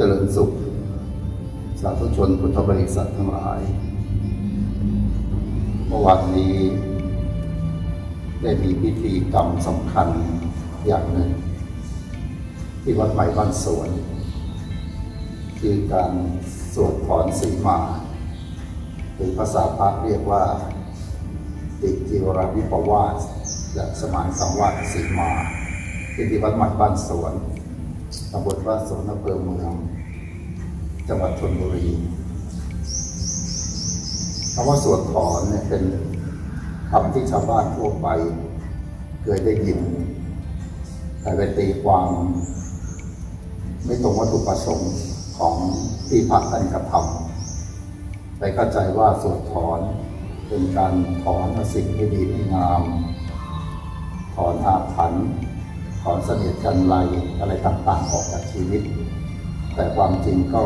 เจริญสุข สาธุชนพุทธบริษัททั้งหลาย เมื่อวานนี้ ได้มีพิธีกรรมสำคัญอย่างหนึ่ง ที่วัดใหม่บ้านสวน คือการสวดถอนสีมาหรือภาษาพระเรียกว่า ติจิวรวิปวาสและสมานสังวาสสีมาที่ที่วัดใหม่บ้านสวน ตำบลบ้านสวนอำเภอเมืองจังหวัดชนบุรีคำว่าสวดถอนเนี่ยเป็นคำที่ชาวบ้านทั่วไป เคยได้ยิน แต่ไปตีความไม่ตรงวัตถุประสงค์ของที่พระท่านกระทำไปเข้าใจว่าสวดถอนเป็นการถอนสิ่งที่ดีไม่งาม ถอนอาถรรพ์ ถอนเสนียดจันไรอะไรต่างๆออกจากชีวิต แต่ความจริงก็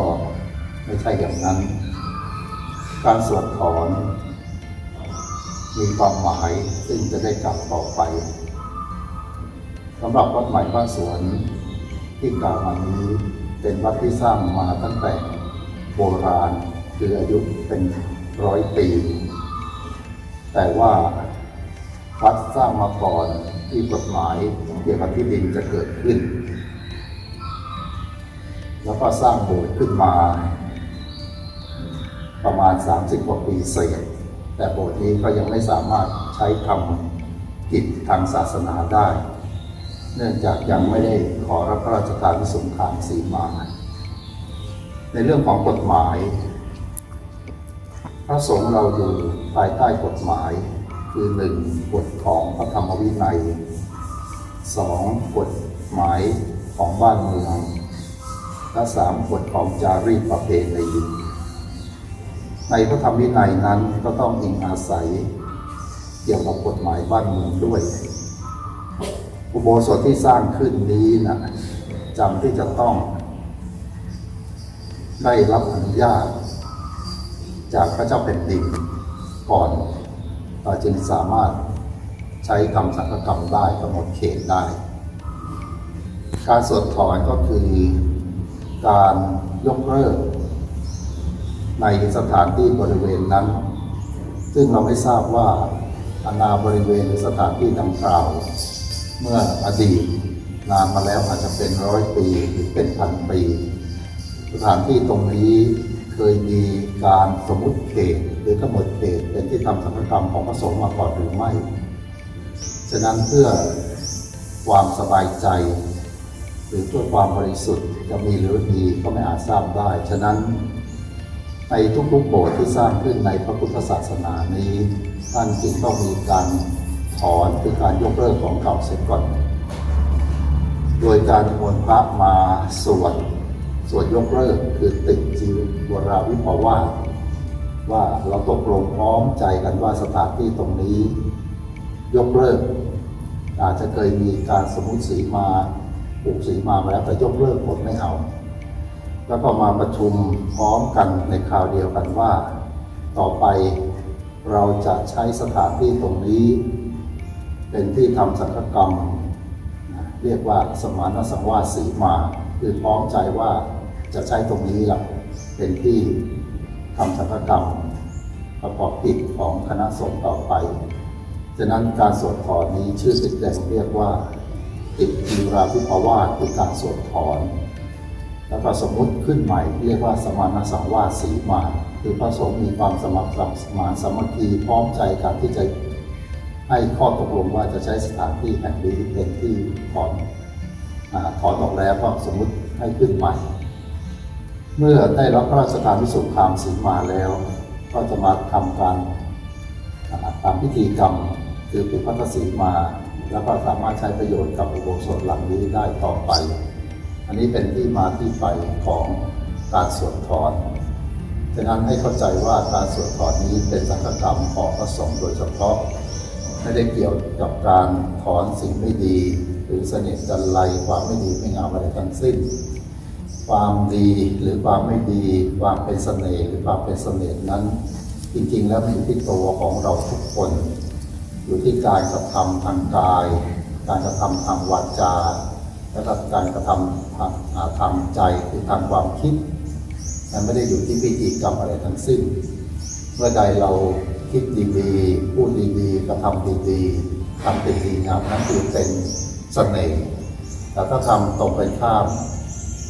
ไม่ใช่อย่างนั้น การสวดถอน มีความหมายซึ่งจะได้กลับต่อไปสำหรับวัดใหม่บ้านสวนที่กล่าวมานี้เป็นวัดที่สร้างมาตั้งแต่โบราณคืออายุเป็นร้อยปี แต่ว่า วัดสร้างมาก่อนที่กฎหมายเกี่ยวกับที่ดินจะเกิดขึ้น แล้วก็สร้างโบสถ์ขึ้นมา ประมาณ 30 กว่าปีเศษ แต่โบสถ์นี้ก็ยังไม่สามารถใช้ทำกิจทางศาสนาได้ เนื่องจากยังไม่ได้ขอรับพระราชทานสุงขามสีมา ในเรื่องของกฎหมาย พระสงฆ์เราอยู่ภายใต้กฎหมาย คือหนึ่งกฎของพระธรรมวินัยสองกฎหมายของบ้านเมืองและสามกฎของจารีตประเพณีในพระธรรมวินัยนั้นก็ต้องอิงอาศัย เกี่ยวกับกฎหมายบ้านเมืองด้วย อุโบสถที่สร้างขึ้นนี้นะจำที่จะต้อง ได้รับอนุญาต จากพระเจ้าแผ่นดินก่อน เราจึงสามารถใช้ทำสังฆกรรมได้กำหนดเขตได้ การสวดถอนก็คือการยกเลิกในสถานที่บริเวณนั้น ซึ่งเราไม่ทราบว่าอาณาบริเวณหรือสถานที่ดังกล่าว เมื่ออดีตนานมาแล้วอาจจะเป็นร้อยปีหรือเป็นพันปี สถานที่ตรงนี้เคยมีการสมมติเขตหรือกำหนดเขตเป็นที่ทำสังฆกรรมของพระสงฆ์มาก่อนหรือไม่ ฉะนั้นเพื่อความสบายใจ หรือเพื่อความบริสุทธิ์จะมีหรือไม่มีก็ไม่อาจทราบได้ ฉะนั้นในทุกๆโบสถ์ที่สร้างขึ้นในพระพุทธศาสนานี้ ท่านจึงต้องมีการถอนคือการยกเลิกของเก่าเสียก่อน โดยการมนต์พระมาสวด สวดยกเลิกคือติดจิวราวิภาวาสว่าเราตกลงพร้อมใจกันว่าสถานที่ตรงนี้ ยกเลิก อาจจะเคยมีการสมมติสีมาปลูกสีมาแล้วแต่ยกเลิกหมดไม่เอา แล้วก็มาประชุมพร้อมกันในคราวเดียวกันว่า ต่อไปเราจะใช้สถานที่ตรงนี้ เป็นที่ทำสังฆกรรม เรียกว่าสมานสังวาสสีมา คือพร้อมใจว่า จะใช้ตรงนี้แหละเป็นที่ทำสังฆกรรมประกอบกิจของคณะสงฆ์ต่อไป ฉะนั้นการสวดถอนนี้ชื่อติดแดงเรียกว่าติดจีราพิภาวาคือการสวดถอน แล้วก็สมมติขึ้นใหม่เรียกว่าสมานสังวาสีมา คือพระสงฆ์มีความสมัครสมานสมัคคีพร้อมใจกันที่จะให้ข้อตกลงว่าจะใช้สถานที่แห่งนี้เป็นที่ถอนอถอนออกแล้วก็สมมติให้ขึ้นใหม่ เมื่อได้รับพระราชทานวิสุทธิคามสีมาแล้ว ก็จะมาทำการตามพิธีกรรมคือปุพพัทธสีมา แล้วก็สามารถใช้ประโยชน์กับอุโบสถหลังนี้ได้ต่อไป อันนี้เป็นที่มาที่ไปของการสวดถอนฉะนั้นให้เข้าใจว่าการสวดถอนนี้เป็นสังฆกรรมของพระสงฆ์โดยเฉพาะ ไม่ได้เกี่ยวกับการถอนสิ่งไม่ดี หรือเสน่ห์จันไรความไม่ดีไม่งามอะไรทั้งสิ้น ความดีหรือความไม่ดี ความเป็นเสน่ห์หรือความเป็นเสน่ห์นั้น จริงๆ แล้วมันอยู่ที่ตัวของเราทุกคน อยู่ที่การกระทำทางกาย การกระทำทางวาจาแล้วก็การกระทำทางอ่าทางใจคือทางความคิดมันไม่ได้อยู่ที่พิธีกรรมอะไรทั้งสิ้น เมื่อใดเราคิดดีๆพูดดีๆกระทำดีๆทำเป็นดีงามนั่นคือเป็นเสน่ห์แต่ถ้าทำตรงไปข้าม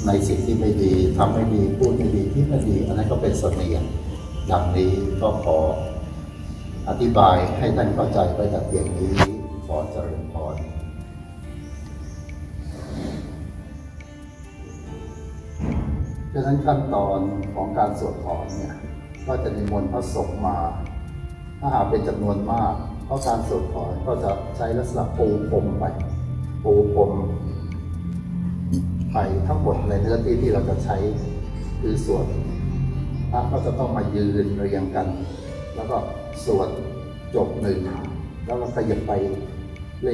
ในสิ่งที่ไม่ดีทำไม่ดีพูดไม่ดีที่ไม่ดี อันนั้นก็เป็นเสน่ห์อย่างนี้ก็ขออธิบายให้ท่านเข้าใจไปแต่เพียงนี้ขอเจริญพรดังนั้นขั้นตอนของการสวดถอนเนี่ยก็จะนิมนต์พระสงฆ์มา ถ้าหากเป็นจำนวนมากเพราะการสวดถอนก็จะใช้ลักษณะปูพรมไปปูพรม ไปทั้งหมดในเนื้อที่ที่เราจะใช้คือสวดพระก็จะต้องมายืนเรียงกัน แล้วก็สวดจบหนึ่งแล้วก็ขยับไป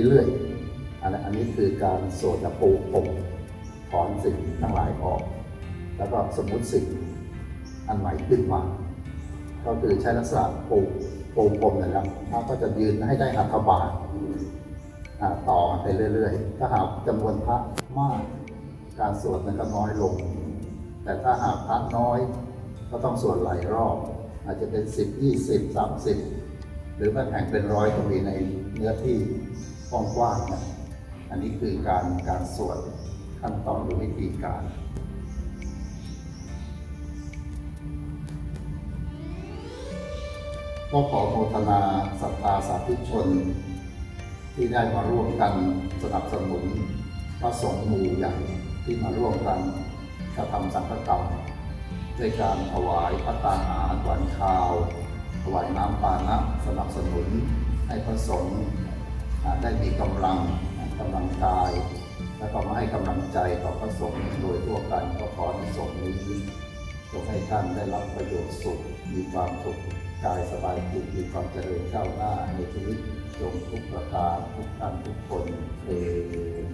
เรื่อยๆ อันนี้คือการสวดปูพรมถอนสิ่งทั้งหลายออก แล้วก็สมมุติสิ่งอันใหม่ขึ้นมา ก็คือใช้ลักษณะปูปูพรมนะครับพระก็จะยืนให้ได้อัฐบาทต่อไปเรื่อยๆ ถ้าหากจำนวนพระมาก การสวดมันก็น้อยลง แต่ถ้าหากพระน้อย ก็ต้องสวดหลายรอบ อาจจะเป็นสิบยี่สิบสามสิบหรือบางแห่งเป็นร้อยก็มีในเนื้อที่กว้างๆนะอันนี้คือการการสวดขั้นตอนหรือวิธีการก็ขอโมทนาศรัทธาสาธุชน ที่ได้มาร่วมกันสนับสนุนพระสงฆ์หมู่ใหญ่ ที่มาร่วมกันกระทำสังฆกรรมด้วยการถวายพระตาหารหวานข้าว ถวายน้ำปานะสนับสนุนให้พระสงฆ์ได้มีกำลังกำลังกาย และก็มาให้กำลังใจต่อพระสงฆ์โดยทั่วกันก็ขอในสงฆ์นี้จงให้ท่านได้รับประโยชน์สุข มีความสุขกายสบายจิตมีความเจริญก้าวหน้าในชีวิตจงทุกประการทุกท่านทุกคนเทอญ